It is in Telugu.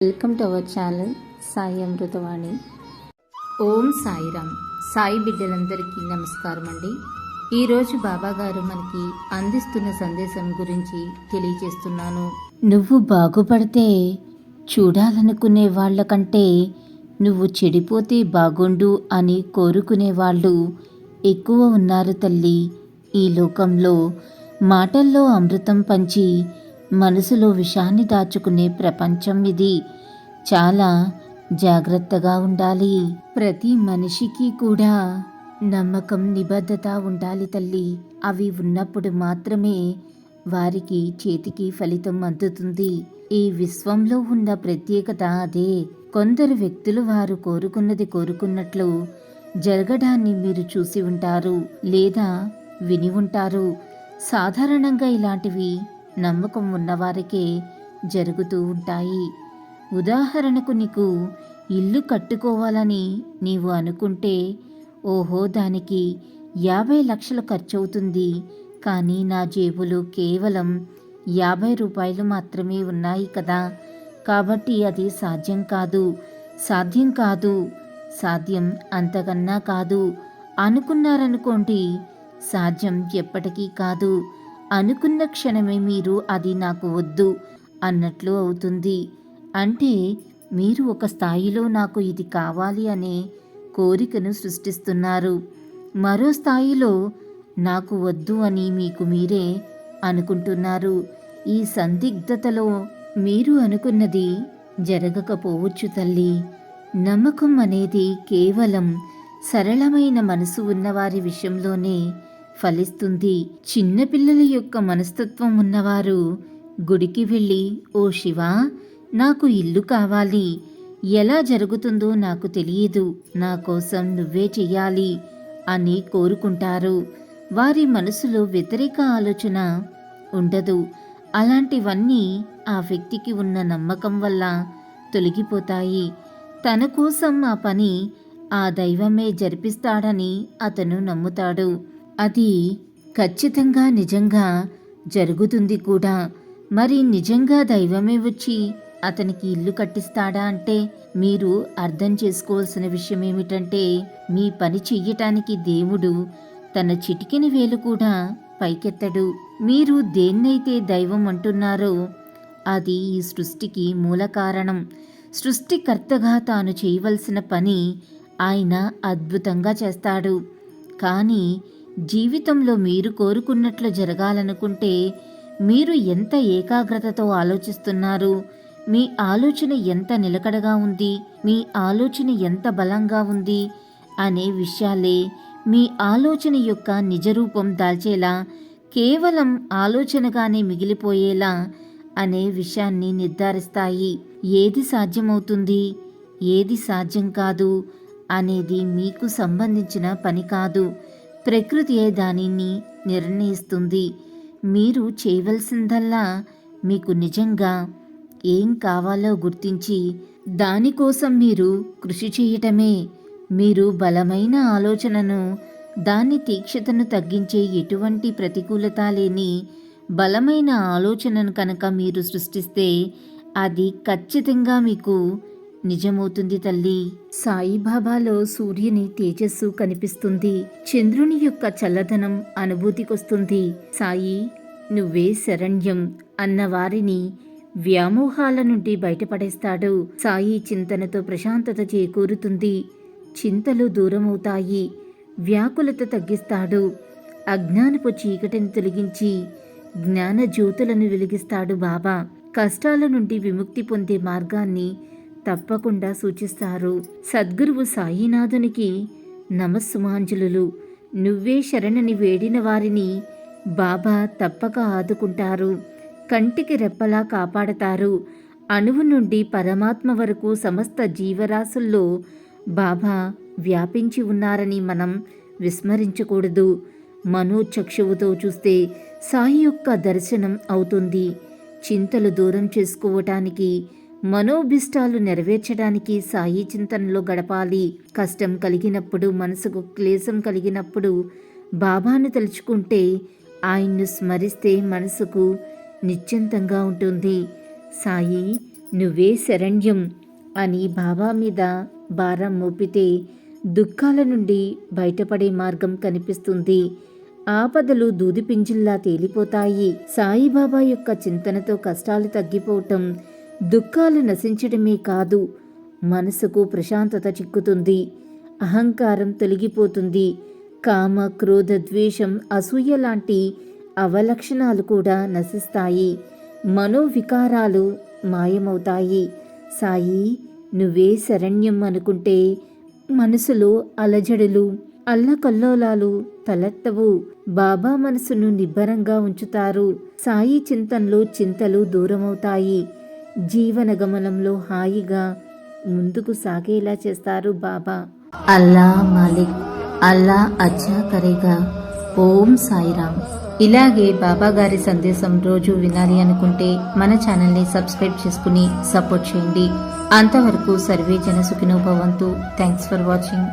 Welcome to our channel Sai Amritavani Om Sairam. Sai బిడ్డలందరికీ నమస్కారం అండి. ఈరోజు బాబాగారు మనకి అందిస్తున్న సందేశం గురించి తెలియజేస్తున్నాను. నువ్వు బాగుపడితే చూడాలనుకునే వాళ్ళకంటే నువ్వు చెడిపోతే బాగుండు అని కోరుకునే వాళ్ళు ఎక్కువ ఉన్నారు తల్లి. ఈ లోకంలో మాటల్లో అమృతం పంచి మనసులో విషాన్ని దాచుకునే ప్రపంచం ఇది. చాలా జాగ్రత్తగా ఉండాలి. ప్రతి మనిషికి కూడా నమ్మకం నిబద్ధత ఉండాలి తల్లి. అవి ఉన్నప్పుడు మాత్రమే వారికి చేతికి ఫలితం అందుతుంది. ఈ విశ్వంలో ఉన్న ప్రత్యేకత అదే. కొందరు వ్యక్తులు వారు కోరుకున్నది కోరుకున్నట్లు జరగడాన్ని మీరు చూసి ఉంటారు లేదా విని ఉంటారు. సాధారణంగా ఇలాంటివి నమ్మకం ఉన్నవారికే జరుగుతూ ఉంటాయి. ఉదాహరణకు నీకు ఇల్లు కట్టుకోవాలని నీవు అనుకుంటే ఓహో దానికి యాభై లక్షలు ఖర్చవుతుంది. కానీ నా జేబులో కేవలం యాభై రూపాయలు మాత్రమే ఉన్నాయి కదా. కాబట్టి అది సాధ్యం కాదు. సాధ్యం కాదు. సాధ్యం అంతకన్నా కాదు. అనుకున్నారనుకోండి సాధ్యం ఎప్పటికీ కాదు. అనుకున్న క్షణమే మీరు అది నాకు వద్దు అన్నట్లు అవుతుంది. అంటే మీరు ఒక స్థాయిలో నాకు ఇది కావాలి అనే కోరికను సృష్టిస్తున్నారు. మరో స్థాయిలో నాకు వద్దు అని మీకు మీరే అనుకుంటున్నారు. ఈ సందిగ్ధతలో మీరు అనుకున్నది జరగకపోవచ్చు తల్లి. నమ్మకం అనేది కేవలం సరళమైన మనసు ఉన్నవారి విషయంలోనే ఫలిస్తుంది. చిన్నపిల్లల యొక్క మనస్తత్వం ఉన్నవారు గుడికి వెళ్ళి ఓ శివ నాకు ఇల్లు కావాలి. ఎలా జరుగుతుందో నాకు తెలియదు. నా కోసం నువ్వే చెయ్యాలి అని కోరుకుంటారు. వారి మనసులో వ్యతిరేక ఆలోచన ఉండదు. అలాంటివన్నీ ఆ వ్యక్తికి ఉన్న నమ్మకం వల్ల తొలగిపోతాయి. తన కోసం ఆ పని ఆ దైవమే జరిపిస్తాడని అతను నమ్ముతాడు. అది ఖచ్చితంగా నిజంగా జరుగుతుంది కూడా. మరి నిజంగా దైవమే వచ్చి అతనికి ఇల్లు కట్టిస్తాడా అంటే మీరు అర్థం చేసుకోవాల్సిన విషయం ఏమిటంటే మీ పని చెయ్యటానికి దేవుడు తన చిటికిన వేలు కూడా పైకెత్తడు. మీరు దేన్నైతే దైవం అంటున్నారో అది ఈ సృష్టికి మూల కారణం. సృష్టికర్తగా తాను చేయవలసిన పని ఆయన అద్భుతంగా చేస్తాడు. కానీ జీవితంలో మీరు కోరుకున్నట్లు జరగాలనుకుంటే మీరు ఎంత ఏకాగ్రతతో ఆలోచిస్తున్నారు? మీ ఆలోచన ఎంత నిలకడగా ఉంది? మీ ఆలోచన ఎంత బలంగా ఉంది? అనే విషయాలే మీ ఆలోచన యొక్క నిజరూపం దాల్చేలా కేవలం ఆలోచనగానే మిగిలిపోయేలా అనే విషయాన్ని నిర్ధారిస్తాయి. ఏది సాధ్యమవుతుంది? ఏది సాధ్యం కాదు? అనేది మీకు సంబంధించిన పని కాదు. ప్రకృతియే దానిని నిర్ణయిస్తుంది? మీరు చేయవలసిందల్లా మీకు నిజంగా ఏం కావాలో గుర్తించి దానికోసం మీరు కృషి చేయటమే. మీరు బలమైన ఆలోచనను దాని తీక్షతను తగ్గించే ఎటువంటి ప్రతికూలత లేని బలమైన ఆలోచనను కనుక మీరు సృష్టిస్తే అది ఖచ్చితంగా మీకు నిజమవుతుంది తల్లి. సాయిబాబాలో సూర్యుని తేజస్సు కనిపిస్తుంది. చంద్రుని యొక్క చల్లదనం అనుభూతికొస్తుంది. సాయి నువ్వే శరణ్యం అన్న వారిని వ్యామోహాల నుండి బయటపడేస్తాడు. సాయి చింతనతో ప్రశాంతత చేకూరుతుంది. చింతలు దూరమవుతాయి. వ్యాకులత తగ్గిస్తాడు. అజ్ఞానపు చీకటిని తొలగించి జ్ఞాన జ్యోతులను వెలిగిస్తాడు బాబా. కష్టాల నుండి విముక్తి పొందే మార్గాన్ని తప్పకుండా సూచిస్తారు. సద్గురువు సాయినాథునికి నమస్సుమాంజులు. నువ్వే శరణని వేడిన వారిని బాబా తప్పక ఆదుకుంటారు. కంటికి రెప్పలా కాపాడతారు. అణువు నుండి పరమాత్మ వరకు సమస్త జీవరాశుల్లో బాబా వ్యాపించి ఉన్నారని మనం విస్మరించకూడదు. మనోచక్షువుతో చూస్తే సాయి యొక్క దర్శనం అవుతుంది. చింతలు దూరం చేసుకోవటానికి మనోభిష్టాలు నెరవేర్చడానికి సాయి చింతనలో గడపాలి. కష్టం కలిగినప్పుడు మనసుకు క్లేశం కలిగినప్పుడు బాబాను తలుచుకుంటే ఆయన్ను స్మరిస్తే మనసుకు నిశ్చింతంగా ఉంటుంది. సాయి నువ్వే శరణ్యం అని బాబా మీద భారం మోపితే దుఃఖాల నుండి బయటపడే మార్గం కనిపిస్తుంది. ఆపదలు దూదిపింజిల్లా తేలిపోతాయి. సాయిబాబా యొక్క చింతనతో కష్టాలు తగ్గిపోవటం దుఃఖాలు నశించడమే కాదు మనసుకు ప్రశాంతత చిక్కుతుంది అహంకారం తొలగిపోతుంది కామ క్రోధ ద్వేషం అసూయ లాంటి అవలక్షణాలు కూడా నశిస్తాయి. మనోవికారాలు మాయమవుతాయి. సాయి నువ్వే శరణ్యం అనుకుంటే మనసులో అలజడులు అల్లకల్లోలాలు తలెత్తవు. బాబా మనసును నిబ్బరంగా ఉంచుతారు. సాయి చింతనలో చింతలు దూరమవుతాయి. జీవన గమనంలో హాయిగా ముందుకు సాగేలా చేస్తారు బాబా. అల్లా మాలిక్ అల్లా అచ్చా కరేగా. ఓం సాయిరామ్. ఇలాగే బాబా గారి సందేశం రోజు వినాలి అనుకుంటే మన ఛానల్ని సబ్స్క్రైబ్ చేసుకుని సపోర్ట్ చేయండి. అంతవరకు సర్వే జన సుఖినోభవంతు. Thanks for watching.